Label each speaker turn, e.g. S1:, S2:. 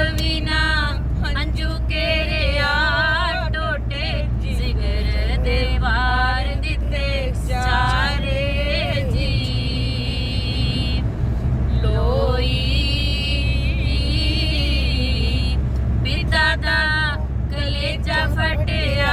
S1: ਕਲਵੀਨਾ ਹੰਝੂ ਕੇਰਿਆ ਟੋਟੇ, ਜਿਗਰ ਦੇ ਵਾਰ ਦਿੱਤੇ ਸਾਰੇ ਜੀ ਲੋਈ ਪਿਤਾ ਦਾ ਕਲੇਜਾ ਫਟਿਆ